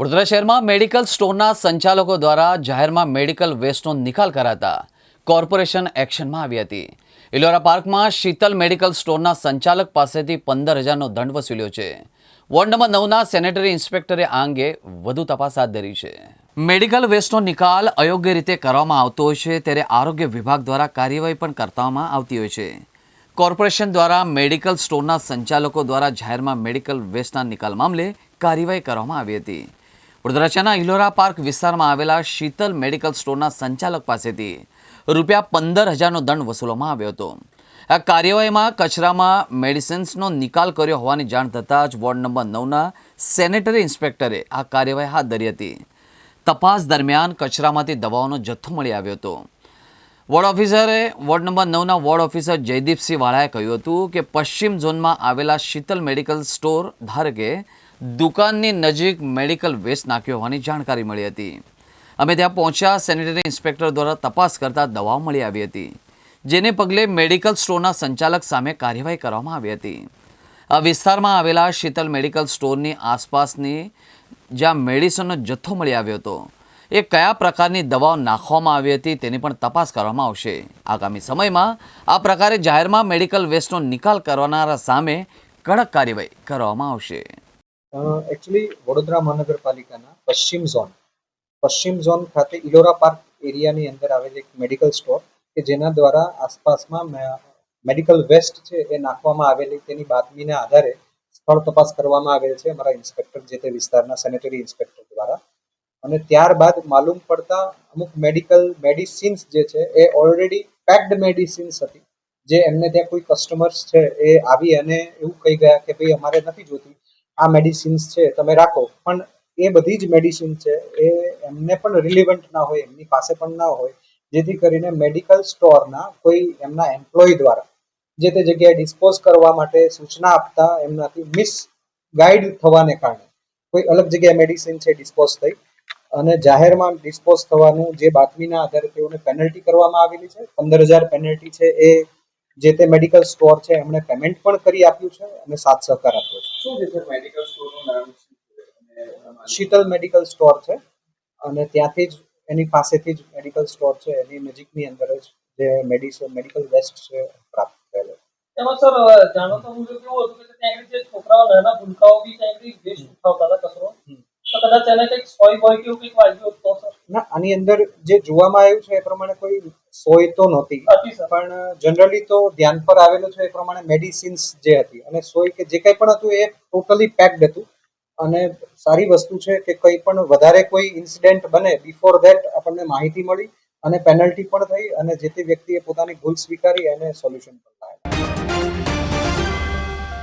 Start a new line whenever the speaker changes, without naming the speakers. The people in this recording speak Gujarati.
વડોદરા શહેરમાં મેડિકલ સ્ટોરના સંચાલકો દ્વારા જાહેરમાં મેડિકલ વેસ્ટનો નિકાલ કરાતા કોર્પોરેશન એક્શનમાં આવી હતી. ઇલોરા પાર્કમાં શીતલ મેડિકલ સ્ટોરના સંચાલક પાસેથી પંદર હજારનો દંડ વસૂલ્યો છે. વોર્ડ નંબર નવના સેનેટરી ઇન્સ્પેક્ટરે આ અંગે વધુ તપાસ હાથ ધરી છે. મેડિકલ વેસ્ટનો નિકાલ અયોગ્ય રીતે કરવામાં આવતો હોય છે ત્યારે આરોગ્ય વિભાગ દ્વારા કાર્યવાહી પણ કરવામાં આવતી હોય છે. કોર્પોરેશન દ્વારા મેડિકલ સ્ટોરના સંચાલકો દ્વારા જાહેરમાં મેડિકલ વેસ્ટના નિકાલ મામલે કાર્યવાહી કરવામાં આવી હતી. વડોદરા ઇલોરા પાર્ક વિસ્તારમાં આવેલા શીતલ મેડિકલ સ્ટોરના સંચાલક પાસેથી રૂપિયા પંદર હજારનો દંડ વસૂલવામાં આવ્યો હતો. આ કાર્યવાહીમાં કચરામાં મેડિસિન્સનો નિકાલ કર્યો હોવાની જાણ થતાં જ વોર્ડ નંબર નવના સેનેટરી ઇન્સ્પેક્ટરે આ કાર્યવાહી હાથ ધરી હતી. તપાસ દરમિયાન કચરામાંથી દવાઓનો જથ્થો મળી આવ્યો હતો. વોર્ડ ઓફિસરે, વોર્ડ નંબર નવના વોર્ડ ઓફિસર જયદીપસિંહ વાળાએ કહ્યું હતું કે પશ્ચિમ ઝોનમાં આવેલા શીતલ મેડિકલ સ્ટોર ધારકે દુકાનની નજીક મેડિકલ વેસ્ટ નાખ્યો હોવાની જાણકારી મળી હતી. અમે ત્યાં પહોંચ્યા, સેનેટરી ઇન્સ્પેક્ટર દ્વારા તપાસ કરતા દવાઓ મળી આવી હતી, જેને પગલે મેડિકલ સ્ટોરના સંચાલક સામે કાર્યવાહી કરવામાં આવી હતી. આ વિસ્તારમાં આવેલા શીતલ મેડિકલ સ્ટોરની આસપાસની જ્યાં મેડિસિનનો જથ્થો મળી આવ્યો હતો, એ કયા પ્રકારની દવાઓ નાખવામાં આવી હતી તેની પણ તપાસ કરવામાં આવશે. આગામી સમયમાં આ પ્રકારે જાહેરમાં મેડિકલ વેસ્ટનો નિકાલ કરનારા સામે કડક કાર્યવાહી કરવામાં આવશે.
એકચ્યુઅલી વડોદરા મહાનગરપાલિકાના પશ્ચિમ ઝોન પશ્ચિમ ઝોન ખાતે ઇલોરા પાર્ક એરિયાની અંદર આવેલ એક મેડિકલ સ્ટોર કે જેના દ્વારા આસપાસમાં મેડિકલ વેસ્ટ છે એ નાખવામાં આવેલી તેની બાતમીના આધારે સ્થળ તપાસ કરવામાં આવેલ છે અમારા ઇન્સ્પેક્ટર જે તે વિસ્તારના સેનેટરી ઇન્સ્પેક્ટર દ્વારા. અને ત્યારબાદ માલુમ પડતા અમુક મેડિકલ મેડિસિન્સ જે છે એ ઓલરેડી પેક્ડ મેડિસિન્સ હતી, જે એમને ત્યાં કોઈ કસ્ટમર્સ છે એ આવી અને એવું કહી ગયા કે ભાઈ અમારે નથી જોતી આ મેડિસિન્સ છે, તમે રાખો. પણ એ બધી જ મેડિસિન છે, એ એમને પણ રિલિવન્ટ ના હોય, એમની પાસે પણ ના હોય. જેથી કરીને મેડિકલ સ્ટોરના કોઈ એમના એમ્પ્લોય દ્વારા, જે તે જગ્યાએ ડિસ્પોઝ કરવા માટે સૂચના આપતા એમનાથી મિસ ગાઈડ થવાને કારણે, કોઈ અલગ જગ્યાએ મેડિસિન છે ડિસ્પોઝ થઈ. અને જાહેરમાં ડિસ્પોઝ થવાનું જે બાતમીના આધારે તેઓને પેનલ્ટી કરવામાં આવેલી છે, પંદર હજાર પેનલ્ટી છે એ જે તે મેડિકલ સ્ટોર છે એમણે પેમેન્ટ પણ કરી આપ્યું છે અને સાથ સહકાર આપ્યો છે.
શું છે મેડિકલ સ્ટોરનું નામ?
શીતલ મેડિકલ સ્ટોર છે અને ત્યાંથી જ એની પાસેથી જ મેડિકલ સ્ટોર છે એની નજીકની અંદર જ જે મેડિસિન મેડિકલ વેસ્ટ છે પ્રાપ્ત થયેલો
એમાં સર જાણવા મુજબ કેવું હતું કે ત્યાં જે છોકરાઓ નાના ભૂલકાઓ બી ત્યાં વેસ્ટ ઉઠાવતા હતા કચરો. તો કદાચ એને કંઈક સોય બોય કંઈક વાગ્યું તો
ના આની અંદર જે જોવામાં આવ્યું છે એ પ્રમાણે કોઈ સોય તો નહોતી. પણ જનરલી તો ધ્યાન પર આવેલું છે એ પ્રમાણે મેડિસિન્સ જે હતી. અને સોય કે જે કંઈ પણ હતું એ ટોટલી પેક્ડ હતું. અને સારી વસ્તુ છે કે કંઈ પણ વધારે કોઈ ઇન્સિડેન્ટ બને બિફોર ધેટ આપણને માહિતી મળી અને પેનલ્ટી પણ થઈ અને જે તે વ્યક્તિએ પોતાની ભૂલ સ્વીકારી અને સોલ્યુશન પણ